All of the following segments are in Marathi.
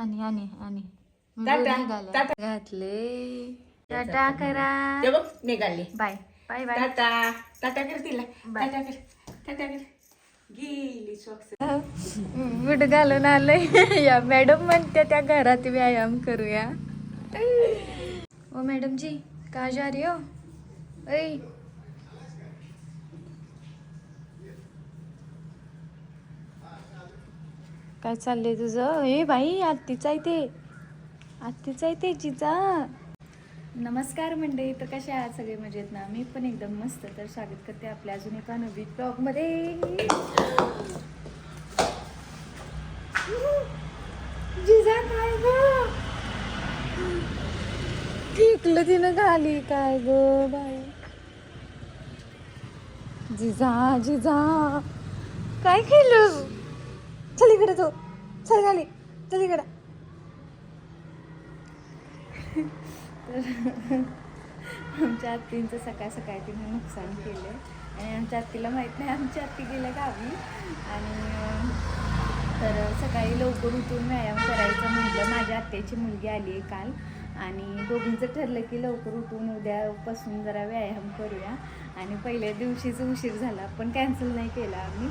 आणि आणि आणि. टाटा, निघाले. टाटा. घातले. टाटा करा. ते बघ निघाली. Bye. Bye bye. Tata. Tata कर तिला. बाय. टाटा कर. टाटा कर. गेली सॉक्स बुट घालून आलंय. या मॅडम म्हणते त्या घरात व्यायाम करूया. ओ मॅडम जी का जा रही हो? ऐ काय चाललंय तुझं? ए बाई आत्तीच आहे ते. आत्तीच आहे ते जिजा. नमस्कार मंडळी तर कशा आहात? सगळे मजेत ना? मी पण एकदम मस्त. तर स्वागत करते आपल्या अजून एका नवीन ब्लॉगमध्ये जिजा काय ग? टिकलं तिनं घाली काय ग बाई? जिजा जिजा. काय केलं चल इकडे तू. चल खाली चल इकडे. आमच्या आत्तींचं सकाळ सकाळी तिने नुकसान केलं आणि आमच्या आत्तीला माहीत नाही आमची आत्ती गेल्या गावी. आणि तर सकाळी लवकर उठून व्यायाम करायचं म्हटलं. माझ्या आत्याची मुलगी आली आहे काल. आणि दोघींचं ठरलं की लवकर उठून उद्यापासून जरा व्यायाम करूया. आणि पहिल्या दिवशीच उशीर झाला पण कॅन्सल नाही केला आम्ही.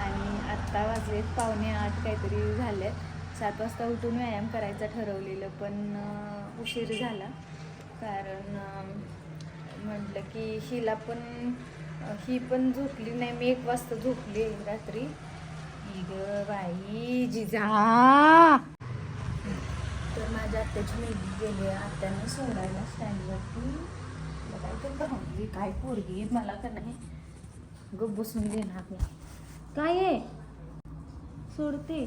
आणि आत्ता वाजलेत पावणे आठ काहीतरी झालेत सात वाजता उठून व्यायाम करायचं ठरवलेलं पण उशीर झाला. कारण म्हटलं की हिला पण ही पण झोपली नाही. मी एक वाजता झोपली रात्री. ग बाई जिजा! तर माझ्या आत्याची मुलगी गेली. आत्यानं सोडायला स्टँडवरती. काय ते भावली काय पोरगी मला का नाही. गप बसून देणार नाही. काय आहे? सोडते.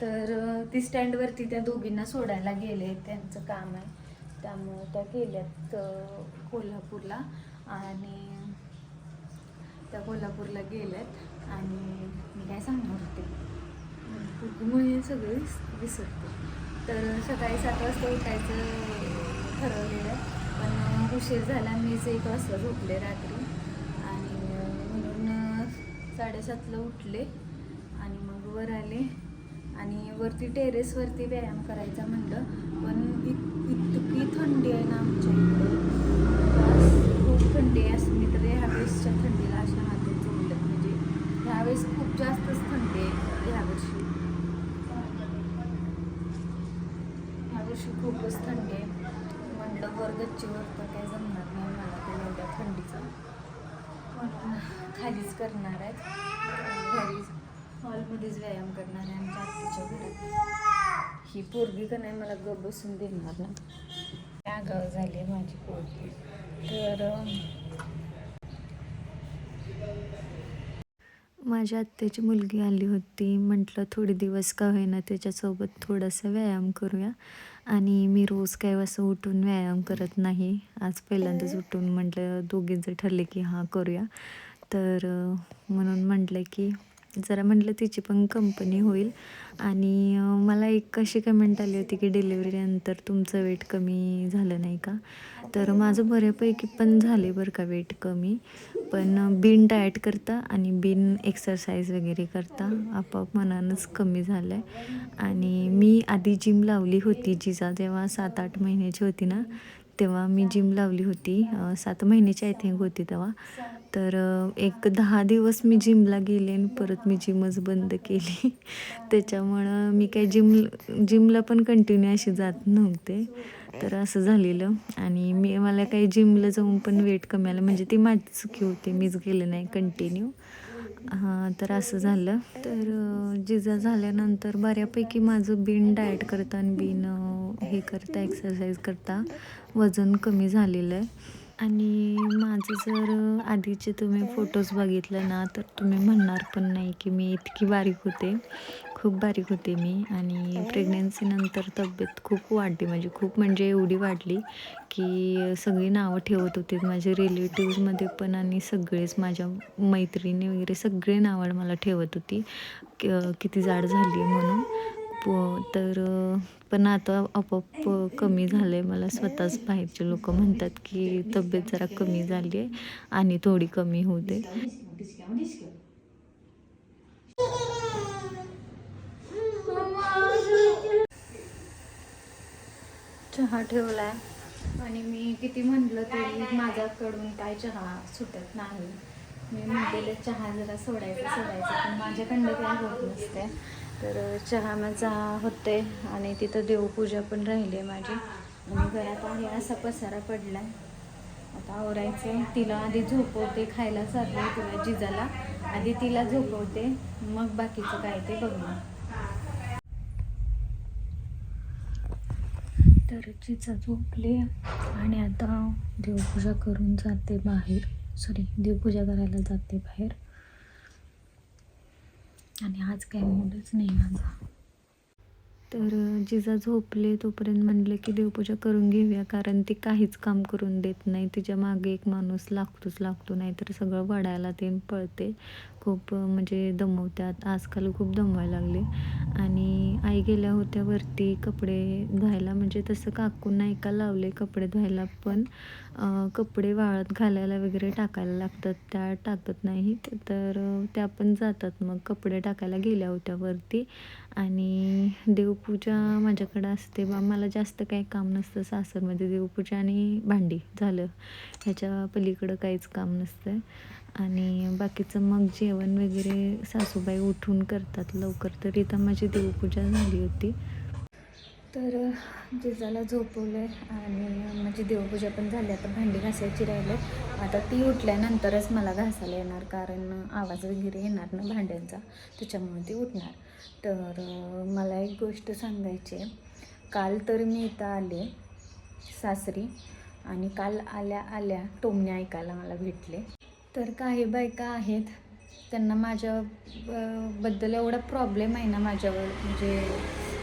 तर ती स्टँडवरती त्या दोघींना सोडायला गेले. त्यांचं काम आहे. त्यामुळं त्या गेल्यात कोल्हापूरला. आणि त्या कोल्हापूरला गेल्यात. आणि मी काय सांगणार होते? मुळे सगळी विसरते. तर सकाळी सात वाजता उठायचं ठरवलेलं पण उशीर झाला. मीच एक वाजता झोपले रात्री. साडेसातला उठले आणि मग वर आले. आणि वरती टेरेसवरती व्यायाम करायचा म्हणलं. पण इतकी थंडी आहे ना आमच्या इकडे. खूप थंडी आहे. असं मी तर ह्यावेळेसच्या थंडीला अशा हातात जोडलं म्हणजे ह्यावेळेस खूप जास्तच थंडी आहे ह्यावर्षी ह्यावर्षी खूपच थंडी आहे. म्हणलं वर गच्चीवर तर काही जमणार नाही मला ते एवढ्या थंडीचं. म्हणून खालीच करणार आहेत. घरीच हॉलमध्येच व्यायाम करणार आहे आमच्या आत्तीच्या घरात ही पोरगी का नाही मला ग बसून देणार ना. आगाव झाली आहे माझी पोरगी. तर माझ्या आत्याची मुलगी आली होती. म्हटलं थोडे दिवस का होईना त्याच्यासोबत थोडासा व्यायाम करूया. आणि मी रोज काय असं उठून व्यायाम करत नाही. आज पहिल्यांदाच उठून म्हटलं दोघींचं ठरले की हां करूया. तर म्हणून म्हटलं की जरा म्हटलं तिची पण कंपनी होईल. आणि मला एक अशी कमेंट आली होती की डिलिव्हरीनंतर तुमचं वेट कमी झालं नाही का? तर माझं बऱ्यापैकी पण झाले बरं का वेट कमी. पण बिन डाएट करता आणि बिन एक्सरसाइज वगैरे करता आपोआप मनानंच कमी झालं आहे आणि मी आधी जिम लावली होती. जिजा जेव्हा सात आठ महिन्याची होती ना तेव्हा मी जिम लावली होती. सात महिन्याची आय थिंक होती तेव्हा. तर एक दहा दिवस मी जिमला गेले आणि परत मी जिमच बंद केली. त्याच्यामुळं मी काही जिम जिमला पण कंटिन्यू अशी जात नव्हते. तर असं झालेलं. आणि मी मला काही जिमला जाऊन पण वेट कमी आलं म्हणजे ती माझी चुकी होती. मीच गेले नाही कंटिन्यू हां तर असं झालं. तर जिजा झाल्यानंतर बऱ्यापैकी माझं बिन डाएट करता आणि बिन हे करता एक्सरसाइज करता वजन कमी झालेलं आहे. आणि माझं जर आधीचे तुम्ही फोटोज बघितले ना तर तुम्ही म्हणणार पण नाही की मी इतकी बारीक होते. खूप बारीक होते मी आणि प्रेग्नन्सीनंतर तब्येत खूप वाढली. म्हणजे खूप म्हणजे एवढी वाढली की सगळी नावं ठेवत होते. माझे रिलेटिव्हजमध्ये पण आणि सगळेच माझ्या मैत्रिणी वगैरे सगळे नावं मला ठेवत होती. किती जाड झाली म्हणून. हो तर पण आता आपोआप कमी झालं आहे मला स्वतःच बाहेरचे लोक म्हणतात की तब्येत जरा कमी झाली आहे आणि थोडी कमी होऊ दे. चहा ठेवलाय आणि मी किती म्हटलं तरी माझ्याकडून काय चहा सुटत नाही. मी म्हटलेलं चहा जरा सोडायचं सोडायचं पण माझ्याकडनं काय होत नसते तर चहा माझा होते आणि तिथं देवपूजा पण राहिली आहे माझी. आणि घरात आहे असा पसारा पडला आता आवरायचं तिला आधी झोपवते खायला चालले तिला जिजाला. आधी तिला झोपवते मग बाकीचं काय ते बघणार. तर जिजा झोपले आणि आता देवपूजा करून जाते बाहेर. सॉरी देवपूजा करायला जाते बाहेर. आणि आज काय मूडच नाही माझा. तर जिजा झोपले तोपर्यंत म्हणले की देवपूजा करून घेऊया कारण ती काहीच काम करून देत नाही. तिच्यामागे एक माणूस लागतोच लागतो नाही तर सगळं वडायला ते पळते. खूप म्हणजे दमवत्यात आजकाल खूप दमवायला लागले. आणि आई गेल्या होत्या वरती कपडे धुवायला. म्हणजे तसं काकूंना एका लावले कपडे धुवायला पण कपडे वाळत घालायला वगैरे टाकायला लागतात. त्या टाकत नाहीत तर त्या पण जातात. मग कपडे टाकायला गेल्या होत्या वरती. आणि देवपूजा माझ्याकडं असते बा. मला जास्त काही काम नसतं सासरमध्ये देवपूजा आणि भांडी झालं. ह्याच्या पलीकडं काहीच काम नसतं. आणि बाकीचं मग जेवण वगैरे सासूबाई उठून करतात. लवकर तर इथं माझी देवपूजा झाली होती. तर जिजाला झोपवलं आहे आणि माझी देवपूजा पण झाली. आता भांडी घासायची राहिले. आता ती उठल्यानंतरच मला घासायला येणार कारण आवाज वगैरे येणार ना भांड्यांचा. त्याच्यामुळे ती उठणार. तर मला एक गोष्ट सांगायची आहे. काल तर मी इथं आले सासरी आणि काल आल्या आल्या टोमणे ऐकायला मला भेटले. तर काही बायका आहेत त्यांना माझ्या बद्दल एवढा प्रॉब्लेम आहे ना माझ्यावर. म्हणजे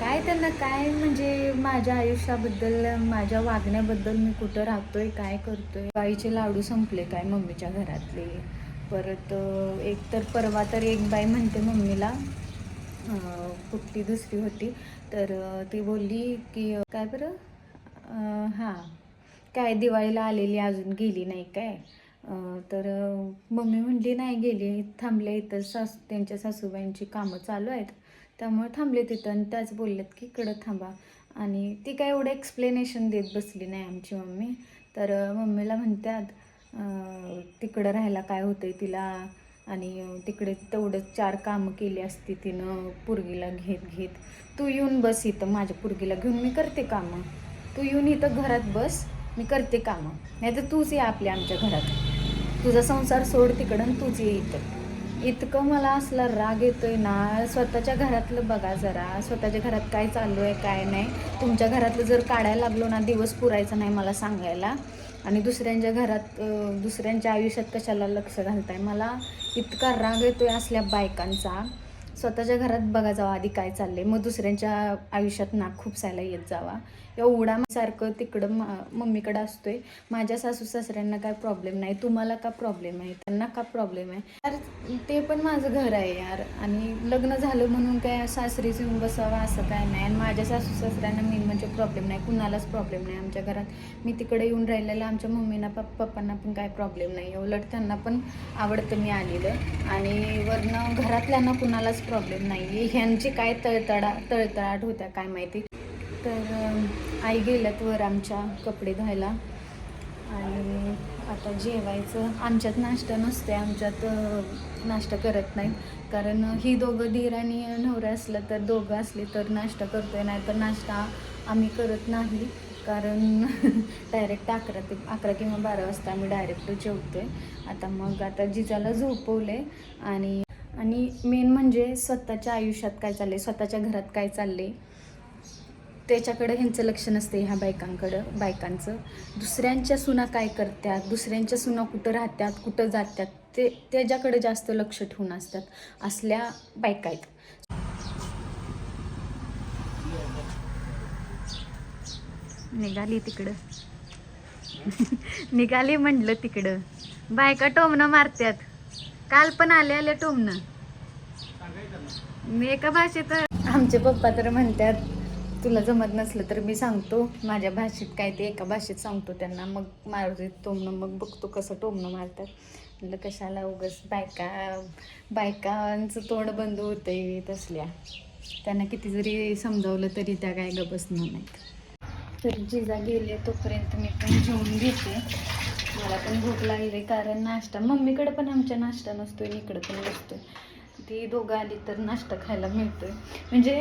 काय त्यांना काय म्हणजे माझ्या आयुष्याबद्दल माझ्या वागण्याबद्दल मी कुठं राहतोय काय करतोय? बाईचे लाडू संपले काय मम्मीच्या घरातले? परत एक तर परवा तर एक बाई म्हणते मम्मीला कुठली दुसरी होती. तर ती बोलली की काय बरं? हां. काय दिवाळीला आलेली अजून गेली नाही काय? तर मम्मी म्हणली नाही गेली थांबले इथं सास त्यांच्या सासूबाईंची कामं चालू आहेत. त्यामुळे थांबले तिथं. आणि त्याच बोलल्यात की इकडं थांबा. आणि ती काय एवढं एक्सप्लेनेशन देत बसली नाही आमची मम्मी. तर मम्मीला म्हणतात तिकडं राहायला काय होतंय तिला? आणि तिकडे तेवढं चार कामं केली असती तिनं पुरगीला घेत घेत. तू येऊन बस इथं माझ्या पुरगीला घेऊन मी करते कामं. तू येऊन इथं घरात बस मी करते कामं. नाही तर तूच ये आपल्या आमच्या घरात. तुझा संसार सोड तिकडं तूच ये इथं. इतकं मला असला राग येतोय ना स्वतःच्या घरातलं बघा जरा. स्वतःच्या घरात काय चालू आहे काय नाही. तुमच्या घरातलं जर काढायला लागलो ना दिवस पुरायचा नाही मला सांगायला. आणि दुसऱ्यांच्या घरात दुसऱ्यांच्या आयुष्यात कशाला लक्ष घालताय? मला इतका राग येतोय असल्या बायकांचा. स्वतःच्या घरात बघा जावा आधी काय चाललंय. मग दुसऱ्यांच्या आयुष्यात नाक खुपसायला येत जावा. एवढा सारखं तिकडं मा मम्मीकडं असतोय. माझ्या सासू सासऱ्यांना काय प्रॉब्लेम नाही. तुम्हाला का प्रॉब्लेम आहे? त्यांना का प्रॉब्लेम आहे? यार ते पण माझं घर आहे यार. आणि लग्न झालं म्हणून काय सासरीच येऊन बसावं असं काय नाही. आणि माझ्या सासू सासऱ्यांना मेन म्हणजे प्रॉब्लेम नाही. कुणालाच प्रॉब्लेम नाही आमच्या घरात. मी तिकडे येऊन राहिलेलं आमच्या मम्मीना पप पप्पांना पण काय प्रॉब्लेम नाही. उलट त्यांना पण आवडतं मी आलेलं. आणि वरनं घरातल्यांना कुणालाच प्रॉब्लेम नाही आहे ह्यांची काय तळतडा तळतळाट होत्या काय माहिती? तर आई गेल्यात वर आमच्या कपडे धुवायला. आणि आता जेवायचं. आमच्यात नाश्ता नसते आमच्यात नाश्ता करत नाही कारण ही दोघं धीर आणि नवरा असलं तर दोघं असले तर नाश्ता करतोय. नाही तर नाश्ता आम्ही करत नाही. कारण डायरेक्ट अकरा ते अकरा किंवा बारा वाजता आम्ही डायरेक्ट जेवतोय. आता मग आता जिजाला झोपवले आणि आणि मेन म्हणजे स्वतःच्या आयुष्यात काय चालले स्वतःच्या घरात काय चालले त्याच्याकडे ह्यांचं लक्ष नसते ह्या बायकांकडं बायकांचं. दुसऱ्यांच्या सुना काय करतात दुसऱ्यांच्या सुना कुठं राहतात कुठं जातात ते त्याच्याकडे जास्त लक्ष ठेवून असतात असल्या बायका आहेत. निघाली तिकडं. निघाली म्हटलं तिकडं. बायका टोमणं मारत्यात. काल पण आले आले टोमणं. मी एका भाषेत आमचे पप्पा तर म्हणतात तुला जमत नसलं तर मी सांगतो. माझ्या भाषेत काय ते एका भाषेत सांगतो त्यांना. मग मारते टोमणं मग बघतो कसं टोमणं मारतात. म्हटलं कशाला उगस बायका बायकांचं तोंड बंद होतंय तसल्या. त्यांना किती जरी समजावलं तरी त्या काय ग बसणार नाहीत. तर जिजा गेले तोपर्यंत मी पण जेवून घेते. मला पण भूक लागली कारण नाश्ता. मम्मीकडे पण आमच्या नाश्ता नसतोय आणि इकडं पण नसतोय. ती दोघं आली तर नाश्ता खायला मिळतोय. म्हणजे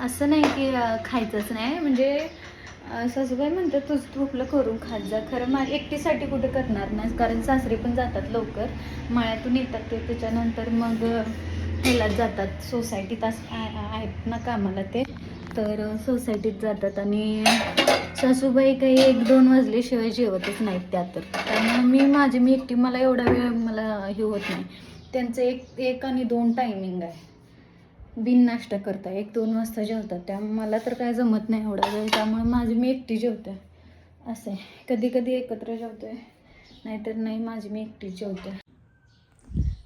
असं नाही की खायचंच नाही. म्हणजे सासूबाई म्हणतात तुझं तू आपलं करून खात जा. खरं मा एकटीसाठी कुठे करणार नाही. कारण सासरे पण जातात लवकर. माळ्यातून येतात ते. त्याच्यानंतर मग ह्यालाच जातात. सोसायटीत अस आहेत ना कामाला ते. तर सोसायटीत जातात. आणि सासूबाई काही एक दोन वाजल्याशिवाय जेवतच नाहीत त्या तर. त्यामुळे मी माझी मी एकटी मला एवढा वेळ मला हे होत नाही. त्यांचं एक एक आणि दोन टायमिंग आहे. बिन नाश्ता करता एक दोन वाजता जेवतात. त्या मला तर काय जमत नाही एवढा वेळ. त्यामुळे माझी मी एकटी जेवते. असं आहे. कधी कधी एकत्र जेवतोय. नाहीतर नाही माझी मी एकटी जेवते.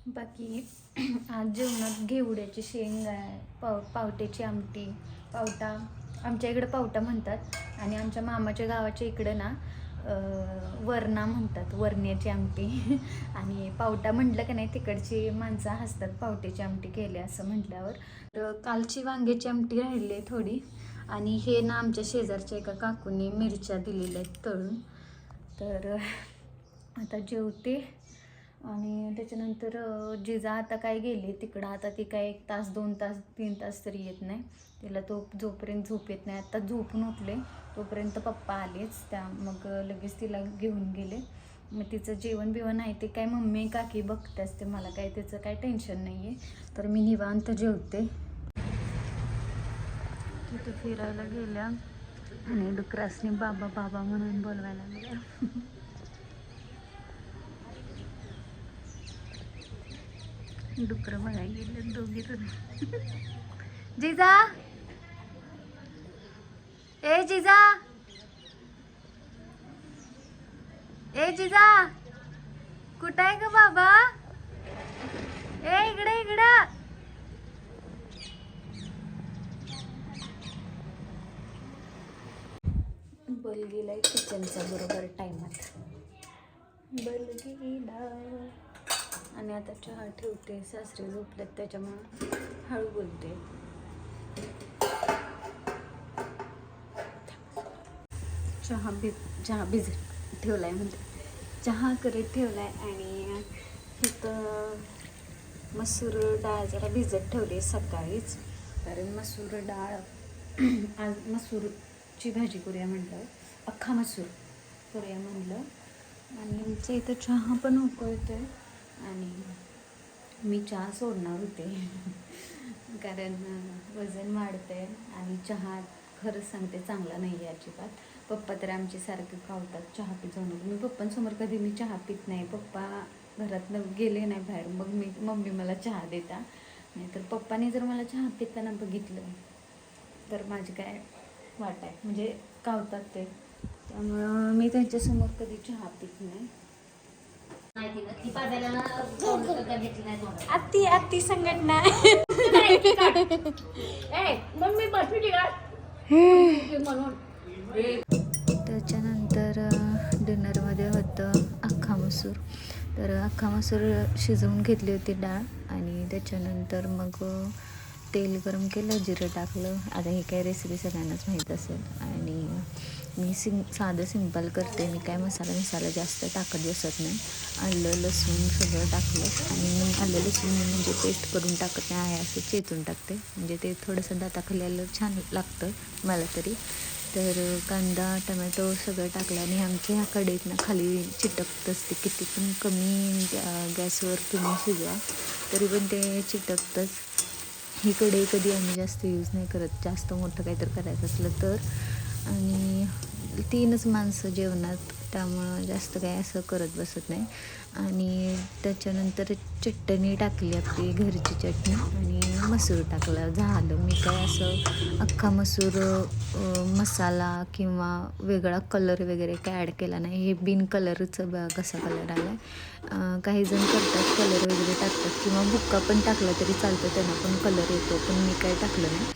बाकी आज जेवणात घेवड्याची शेंग आहे पाव पावट्याची आमटी पावटा. आमच्या इकडं पावटा म्हणतात. आणि आमच्या मामाच्या गावाच्या इकडं ना वरणा म्हणतात वरण्याची आमटी. आणि पावटा म्हटलं का नाही तिकडची माणसं हसतात पावट्याची आमटी केली असं म्हटल्यावर. तर कालची वांग्याची आमटी राहिली आहे थोडी. आणि हे ना आमच्या शेजारच्या एका काकूने मिरच्या दिलेल्या आहेत तळून. तर आता जेवते. आणि त्याच्यानंतर जिजा आता काय गेली तिकडं आता ती काय एक तास दोन तास तीन तास तरी येत नाही. तिला तो जोपर्यंत झोप येत नाही आता झोपून उठले तोपर्यंत पप्पा आलेच. त्या मग लगेच तिला घेऊन गेले. मग तिचं जेवण बिवण आहे ते काय मम्मी काकी बघते असते मला काय त्याचं काय टेन्शन नाही आहे तर मी निवांत जेवते. तिथं फिरायला गेल्या आणि डुकरासनी बाबा बाबा म्हणून बोलवायला गेल्या डुकर बघायला गेले दोघी तर जिजा! ए जिजा! ए जिजा! कुठं आहे ग बाबा? ए इकडे इकडं! बलगीला किचनचा बरोबर टायमात बलगीला. आणि आता चहा ठेवते सासरे झोपलेत त्याच्यामुळं हळू बोलते. चहा भिज चहा भिजत आहे म्हणजे. चहा करत आहे आणि इथं मसूर डाळ जरा भिजत ठेवली सकाळीच. कारण मसूर डाळ आज मसूरची भाजी करूया म्हटलं. अख्खा मसूर करूया म्हटलं. आणि आमचं इथं चहा पण उकळतो आहे आणि मी चहा सोडणार होते. कारण वजन वजन आहे आणि चहा खरंच सांगते चांगला नाही आहे अजिबात. पप्पा तर आमचे सारखे खावतात चहा पीत जाऊन मी पप्पांसमोर कधी मी चहा पित नाही. पप्पा घरातनं गेले नाही बाहेर. मग मी मम्मी मला चहा देता. नाहीतर पप्पाने जर मला चहा पिताना बघितलं तर माझी काय वाट आहे. म्हणजे कावतात ते. त्यामुळं मी त्यांच्यासमोर कधी चहा पित नाही. आत्ती आत्ती संघटना. मम्मी बसली म्हणून त्याच्यानंतर डिनरमध्ये होतं अख्खा मसूर. तर अख्खा मसूर शिजवून घेतली होती डाळ आणि त्याच्यानंतर मग तेल गरम केलं जिरं टाकलं. आता ही काय रेसिपी सगळ्यांनाच माहीत असेल. आणि मी सिं साधं सिंपल करते. मी काय मसाला मिसाला जास्त टाकत बसत नाही. आलं लसूण सगळं टाकलं. आणि मी आलं लसूण म्हणजे पेस्ट करून टाकत नाही आहे असं चेचून टाकते. म्हणजे ते थोडंसं दाताखाली आलं छान लागतं मला तरी. तर कांदा टमॅटो सगळं टाकलं आणि आमच्या ह्या कडेत ना खाली चिटकत असते. किती पण कमी गॅ- गॅसवर तुम्ही शिजवा तरी पण ते चिटकतंच. ही कढई कधी आम्ही जास्त यूज नाही करत. जास्त मोठं काहीतरी करायचं असलं तर. आणि तीनच माणसं जेवणात त्यामुळं जास्त काय असं करत बसत नाही. आणि त्याच्यानंतर चटणी टाकली आपली घरची चटणी आणि मसूर टाकला. झालं. मी काय असं अख्खा मसूर मसाला किंवा वेगळा कलर वगैरे काय ॲड केला नाही. हे बिन कलरचं बघा कसा कलर आला आहे काही जण करतात कलर वगैरे टाकतात किंवा बुक्का पण टाकला तरी चालतं त्यांना पण कलर येतो पण मी काय टाकलं नाही.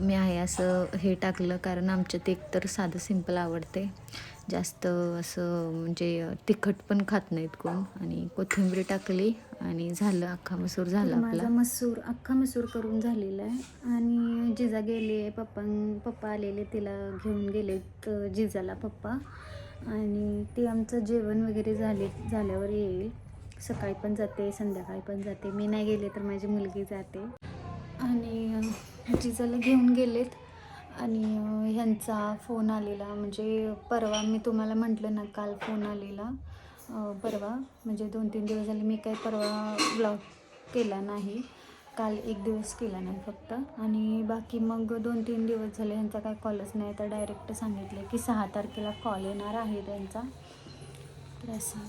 मी आहे असं हे टाकलं कारण आमच्यात एकतर साधं सिंपल आवडते. जास्त असं म्हणजे तिखट पण खात नाहीत कोण. आणि कोथिंबीर टाकली आणि झालं अख्खा मसूर झाला आपला. मसूर अख्खा मसूर करून झालेला आहे. आणि जिजा गेले पप्पा पप्पा आलेले तिला घेऊन गेलेत जिजाला पप्पा. आणि ते आमचं जेवण वगैरे झाले झाल्यावर येईल. सकाळी पण जाते संध्याकाळी पण जाते. मी नाही गेले तर माझी मुलगी जाते. आणि जिजाला घेऊन गेलेत. आणि ह्यांचा फोन आलेला. म्हणजे परवा मी तुम्हाला म्हटलं ना काल फोन आलेला. परवा. म्हणजे दोन तीन दिवस झाले मी काही परवा ब्लॉग केला नाही. काल एक दिवस केला नाही फक्त. आणि बाकी मग दोन तीन दिवस झाले ह्यांचा काय कॉलच नाही. तर डायरेक्ट सांगितलं की सहा तारखेला कॉल येणार आहे त्यांचा. तर असं.